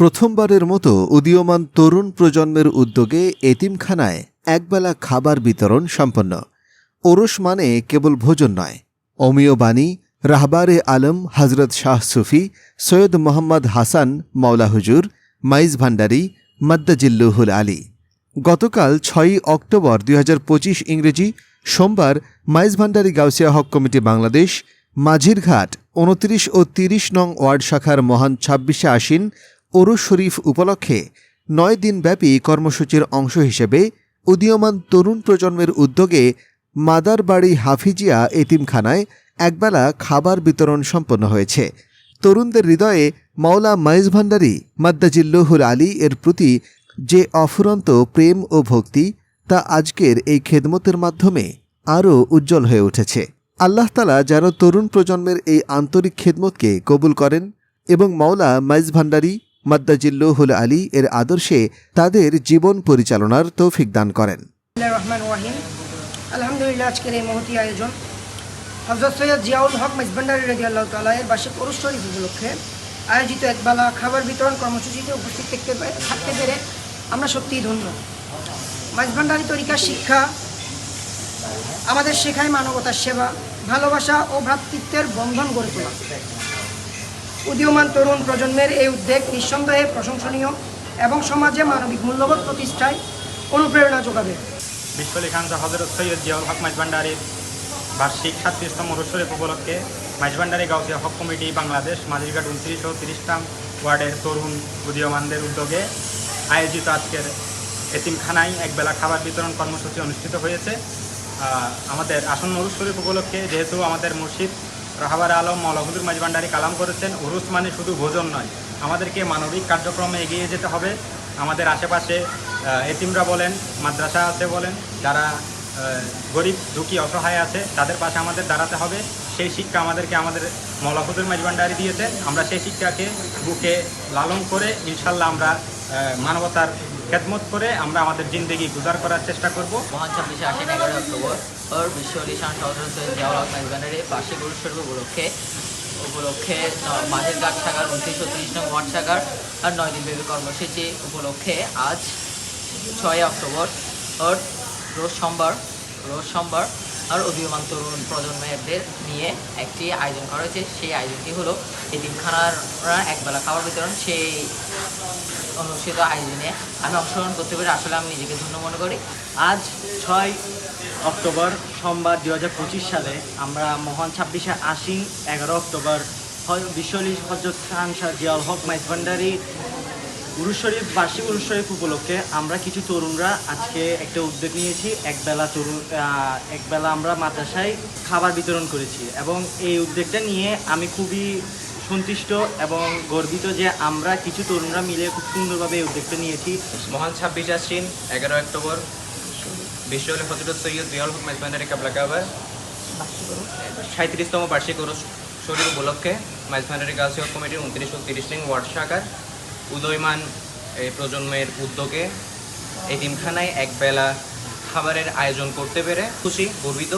প্রথমবারের মতো উদীয়মান তরুণ প্রজন্মের উদ্যোগে এতিমখানায় একবেলা খাবার বিতরণ সম্পন্ন। ওরস মানে কেবল ভোজন নয়। অমীয় বাণী, রাহবারে আলম হজরত শাহ সুফি, সৈয়দ মোহাম্মদ হাসান মাওলা হুজুর, মাইজ ভান্ডারী, মাদ্দাজিল্লুহুল আলী। গতকাল ছয়ই অক্টোবর দুই হাজার পঁচিশ ইংরেজি সোমবার মাইজ ভান্ডারী গাউসিয়া হক কমিটি বাংলাদেশ, মাঝিরঘাট, উনত্রিশ ও তিরিশ নং ওয়ার্ড শাখার মহান ছাব্বিশে আশ্বিন ওরস শরীফ উপলক্ষে নয় দিনব্যাপী কর্মসূচির অংশ হিসেবে উদীয়মান তরুণ প্রজন্মের উদ্যোগে মাদারবাড়ি হাফিজিয়া এতিমখানায় একবেলা খাবার বিতরণ সম্পন্ন হয়েছে। তরুণদের হৃদয়ে মাওলা মাইজ ভান্ডারী, মাদ্দাজিল্লুহুল আলী এর প্রতি যে অফুরন্ত প্রেম ও ভক্তি, তা আজকের এই খেদমতের মাধ্যমে আরও উজ্জ্বল হয়ে উঠেছে। আল্লাহ তালা যেন তরুণ প্রজন্মের এই আন্তরিক খেদমতকে কবুল করেন এবং মাওলা মাইজ ভান্ডারী মাদ্দাজিল্লুহুল আলী এর আদর্শে তাদের জীবন পরিচালনার তৌফিক দান করেন। রহমান রহিম। আলহামদুলিল্লাহ, আজকের এই মহতি আয়োজন হজরত সৈয়দ জিয়াউল হক মেজবান্ডারি রেজি আল্লাহ তালা এর বার্ষিক পুরুষ শরীফ উপলক্ষে আয়োজিত একবেলা খাবার বিতরণ কর্মসূচিতে উপস্থিত থাকতে থাকতে পেরে আমরা সত্যিই ধন্য। মাঝভান্ডারি তরিকার শিক্ষা, আমাদের শেখায় মানবতার সেবা, ভালোবাসা ও ভ্রাতৃত্বের বন্ধন গড়ে তোলা। উদীয়মান তরুণ প্রজন্মের এই উদ্যোগ নিঃসন্দেহে প্রশংসনীয় এবং সমাজে মানবিক মূল্যবোধ প্রতিষ্ঠায় অনুপ্রেরণা যোগাবে। বিশ্বলিখান্ত হজরত সৈয়দ জিয়াউল হক মাইজভান্ডারির বার্ষিক সাতত্রিশতম রসরের উপলক্ষে মাইজভান্ডারি গাউসিয়া হক কমিটি বাংলাদেশ মাঝিরঘাট উনত্রিশ ও তিরিশটাম ওয়ার্ডের তরুণ উদীয়মানদের উদ্যোগে আয়োজিত আজকের এতিমখানায় একবেলা খাবার বিতরণ কর্মসূচি অনুষ্ঠিত হয়েছে। আমাদের আসন্ন শরীফ উপলক্ষে যেহেতু আমাদের মুর্শিদ রাহাবার আলম মৌলাহুদুর মাইজভান্ডারি কালাম করেছেন, উরুস মানে শুধু ভোজন নয়। আমাদেরকে মানবিক কার্যক্রমে এগিয়ে যেতে হবে। আমাদের আশেপাশে এতিমরা বলেন, মাদ্রাসা আছে বলেন, যারা গরিব, দুঃখী, অসহায় আছে, তাদের পাশে আমাদের দাঁড়াতে হবে। সেই শিক্ষা আমাদেরকে আমাদের মৌলাহুদুর মাইজভান্ডারি দিয়েছে। আমরা সেই শিক্ষাকে বুকে লালন করে ইনশাল্লাহ আমরা মানবতার খেদমত করে আমরা আমাদের জিন্দগি গুজার করার চেষ্টা করব। মহান ছাব্বিশে আশি এগারোই অক্টোবর ওর বিশ্ব নিশান সৈয়দ জিয়াউল হক মেজবানের বার্ষিক উৎসর্গ উপলক্ষে। উপলক্ষে মাঝের গাছ শাখার উনত্রিশ ত্রিশ নং ওয়ার্ড শাখার আর নয় দিনব্যাপী কর্মসূচি উপলক্ষে আজ ছয় অক্টোবর রোজ সোমবার রোজ সোমবার আর উদীয়মান তরুণ প্রজন্মেরদের নিয়ে একটি আয়োজন করা হয়েছে। সেই আয়োজনটি হলো এতিমখানার একবেলা খাবার বিতরণ। সেই অনুষ্ঠিত আয়োজনে আমি অংশগ্রহণ করতে পেরে আসলে আমি নিজেকে ধন্য মনে করি। আজ ছয় অক্টোবর সোমবার দু হাজার পঁচিশ সালে আমরা মহান ছাব্বিশে আশি এগারো অক্টোবর হ- বিশ্বলি হজরত খান শাহ জিয়াউল হক মাইজ উরুস শরীফ, বার্ষিক উরুস শরীফ উপলক্ষে আমরা কিছু তরুণরা আজকে একটা উদ্যোগ নিয়েছি। একবেলা তরুণ একবেলা আমরা মাদ্রাসায় খাবার বিতরণ করেছি এবং এই উদ্যোগটা নিয়ে আমি খুবই সন্তুষ্ট এবং গর্বিত যে আমরা কিছু তরুণরা মিলে খুব সুন্দরভাবে এই উদ্যোগটা নিয়েছি। মহান ছাব্বিশ আশ্বিন, এগারো অক্টোবর বিশ্ব হজরত সৈয়দ জিয়াউল হক মেজবান্ডারি কাবলা কাবার। সাঁত্রিশতম বার্ষিক শরীর উপলক্ষে মেজবান্ডারি গার্লস কমিটির উনত্রিশ ও তিরিশ নং ওয়ার্ড শাখার উদয়মান এই প্রজন্মের উদ্যোগে এই দিনখানায় একবেলা খাবারের আয়োজন করতে পেরে খুশি গর্বিত।